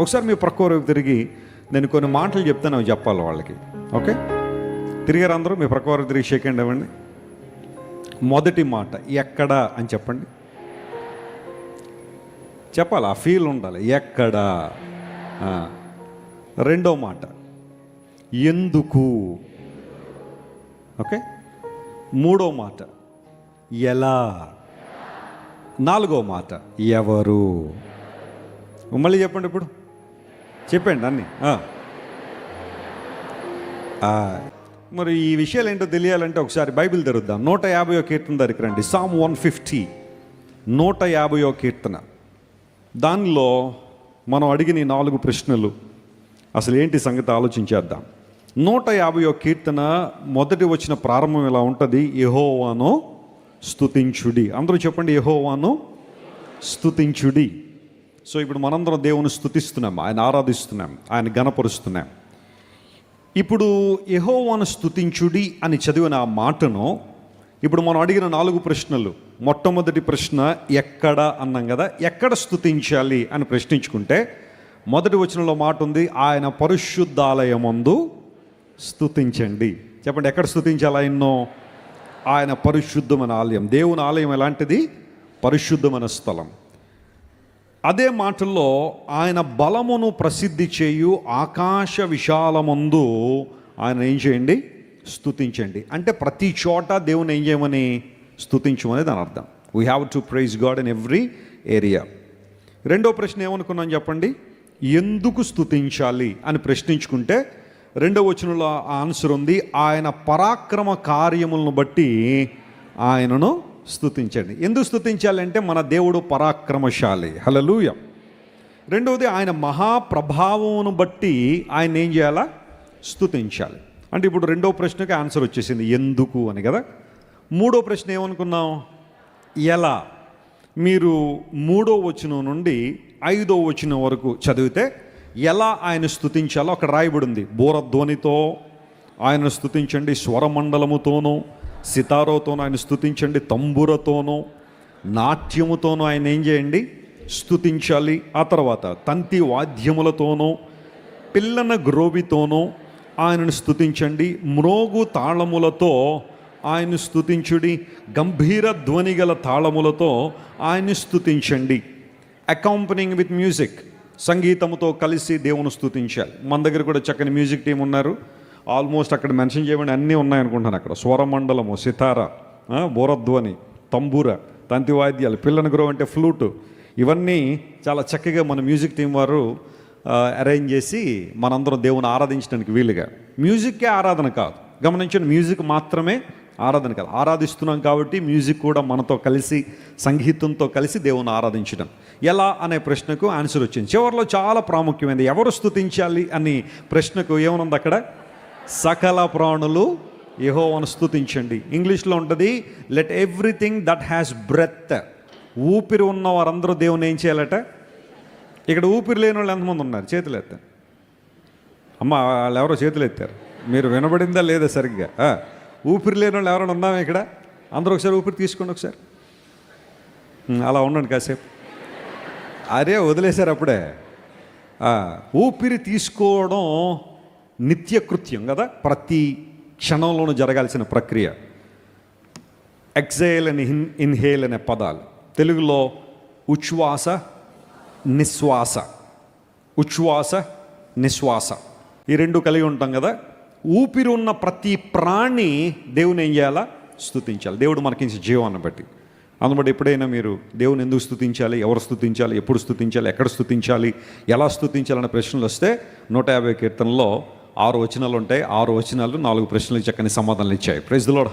ఒకసారి మీ ప్రక్క తిరిగి నేను కొన్ని మాటలు చెప్తాను అవి చెప్పాలి వాళ్ళకి. ఓకే? తిరిగారు అందరూ మీ ప్రక్క తిరిగి షేక్ ఇవ్వండి. మొదటి మాట ఎక్కడ అని చెప్పండి. చెప్పాలి? ఆ ఫీల్ ఉండాలి. ఎక్కడ? రెండో మాట ఎందుకు? ఓకే? మూడో మాట ఎలా? నాలుగో మాట ఎవరు? మళ్ళీ చెప్పండి ఇప్పుడు. చెప్పండి అన్నీ మరి ఈ విషయాలు ఏంటో తెలియాలంటే ఒకసారి బైబిల్ తెరుద్దాం. నూట యాభయో కీర్తన దగ్గరికి రండి. సామ్ వన్ ఫిఫ్టీ నూట యాభయో కీర్తన. దానిలో మనం అడిగిన నాలుగు ప్రశ్నలు అసలు ఏంటి సంగతి ఆలోచించేద్దాం. నూట యాభయో కీర్తన మొదటి వచ్చిన ప్రారంభం ఇలా ఉంటుంది? యహోవాను స్తుతించుడి. అందరూ చెప్పండి యహోవాను స్తుతించుడి. సో ఇప్పుడు మనందరం దేవుని స్థుతిస్తున్నాం. ఆయన ఆరాధిస్తున్నాం. ఆయన గణపరుస్తున్నాం ఇప్పుడు యహోవాను స్థుతించుడి అని చదివిన ఆ మాటను ఇప్పుడు మనం అడిగిన నాలుగు ప్రశ్నలు. మొట్టమొదటి ప్రశ్న ఎక్కడ అన్నాం కదా ఎక్కడ స్థుతించాలి అని ప్రశ్నించుకుంటే మొదటి వచనంలో మాట ఉంది ఆయన పరిశుద్ధాలయమందు స్థుతించండి. చెప్పండి ఎక్కడ స్థుతించాలి ఆయన్నో ఆయన పరిశుద్ధమైన ఆలయం. దేవుని ఆలయం ఎలాంటిది? పరిశుద్ధమైన స్థలం. అదే మాటల్లో ఆయన బలమును ప్రసిద్ధి చేయు ఆకాశ విశాలమందు ఆయన ఏం చేయండి? స్తుతించండి. అంటే ప్రతి చోట దేవుని ఏం చేయమని? స్థుతించమని దాని అర్థం. We have to praise God in every area రెండో ప్రశ్న ఏమనుకున్నాను చెప్పండి? ఎందుకు స్థుతించాలి అని ప్రశ్నించుకుంటే రెండో వచనంలో ఆన్సర్ ఉంది. ఆయన పరాక్రమ కార్యములను బట్టి ఆయనను స్థుతించండి ఎందుకు స్థుతించాలంటే మన దేవుడు పరాక్రమశాలి. హలలుయ రెండవది ఆయన మహాప్రభావమును బట్టి ఆయన ఏం చేయాలా? స్థుతించాలి అంటే ఇప్పుడు రెండో ప్రశ్నకి ఆన్సర్ వచ్చేసింది ఎందుకు అని కదా. మూడో ప్రశ్న ఏమనుకున్నాం ఎలా? మీరు మూడో వచనం నుండి ఐదో వచనం వరకు చదివితే ఎలా ఆయన స్థుతించాలో అక్కడ రాయబడి ఉంది. బోరధ్వనితో ఆయన స్థుతించండి స్వరమండలముతోనూ సితారోతోనూ ఆయన స్థుతించండి తంబురతోనూ నాట్యముతోనూ ఆయన ఏం చేయండి? స్థుతించాలి ఆ తర్వాత తంతి వాద్యములతోనూ పిల్లన గ్రోవితోనూ ఆయనను స్తుతించండి. మ్రోగు తాళములతో ఆయన స్తుతించుడి. గంభీర ధ్వని గల తాళములతో ఆయన్ని స్థుతించండి అకాంపనింగ్ విత్ మ్యూజిక్ సంగీతముతో కలిసి దేవుని స్థుతించాలి మన దగ్గర కూడా చక్కని మ్యూజిక్ టీం ఉన్నారు. ఆల్మోస్ట్ అక్కడ మెన్షన్ చేయమని అన్నీ ఉన్నాయనుకుంటాను అక్కడ. స్వరమండలము సితార బోరధ్వని తంబూర తంతి వాయిద్యాలు పిల్లని గ్రో అంటే ఫ్లూటు. ఇవన్నీ చాలా చక్కగా మన మ్యూజిక్ టీం వారు అరేంజ్ చేసి మనందరం దేవుని ఆరాధించడానికి వీలుగా. మ్యూజిక్కే ఆరాధన కాదు. గమనించండి మ్యూజిక్ మాత్రమే ఆరాధన కాదు. ఆరాధిస్తున్నాం కాబట్టి మ్యూజిక్ కూడా మనతో కలిసి సంగీతంతో కలిసి దేవుని ఆరాధించడం. ఎలా అనే ప్రశ్నకు ఆన్సర్ వచ్చింది. చివరిలో చాలా ప్రాముఖ్యమైనది. ఎవరు స్తుతించాలి అని ప్రశ్నకు ఏమనుంది అక్కడ? సకల ప్రాణులు యహోవను స్థుతించండి ఇంగ్లీష్లో ఉంటుంది let everything that has breath ఊపిరి ఉన్న వారందరూ దేవుని ఏం చేయాలట? ఇక్కడ ఊపిరి లేని వాళ్ళు ఎంతమంది ఉన్నారు? చేతులు ఎత్తారు. అమ్మ వాళ్ళు ఎవరో చేతులు ఎత్తారు. మీరు వినబడిందా లేదా సరిగ్గా? ఊపిరి లేని వాళ్ళు ఎవరైనా ఉన్నామే ఇక్కడ? అందరూ ఒకసారి ఊపిరి తీసుకోండి ఒకసారి. అలా ఉండండి కాసేపు. అరే వదిలేశారు అప్పుడే. ఊపిరి తీసుకోవడం నిత్యకృత్యం కదా? ప్రతి క్షణంలోనూ జరగాల్సిన ప్రక్రియ. ఎక్సైల్ అండ్ ఇన్ ఇన్హేల్ అనే పదాలు. తెలుగులో ఉచ్ఛ్వాస నిశ్వాస. ఉచ్ఛ్వాస నిశ్వాస. ఈ రెండు కలిగి ఉంటాం కదా? ఊపిరి ఉన్న ప్రతి ప్రాణి దేవుని ఏం చేయాలా? స్థుతించాలి దేవుడు మనకించే జీవాన్ని బట్టి. అందుబట్టి ఎప్పుడైనా మీరు దేవుని ఎందుకు స్థుతించాలి ఎవరు స్తుతించాలి? ఎప్పుడు స్తుతించాలి? ఎక్కడ స్థుతించాలి ఎలా స్థుతించాలనే ప్రశ్నలు వస్తే నూట యాభై కీర్తనలో ఆరు వచనాలు ఉంటాయి ఆరు వచనాలు నాలుగు ప్రశ్నలకు చక్కని సమాధానాలు ఇచ్చాయి. Praise the lord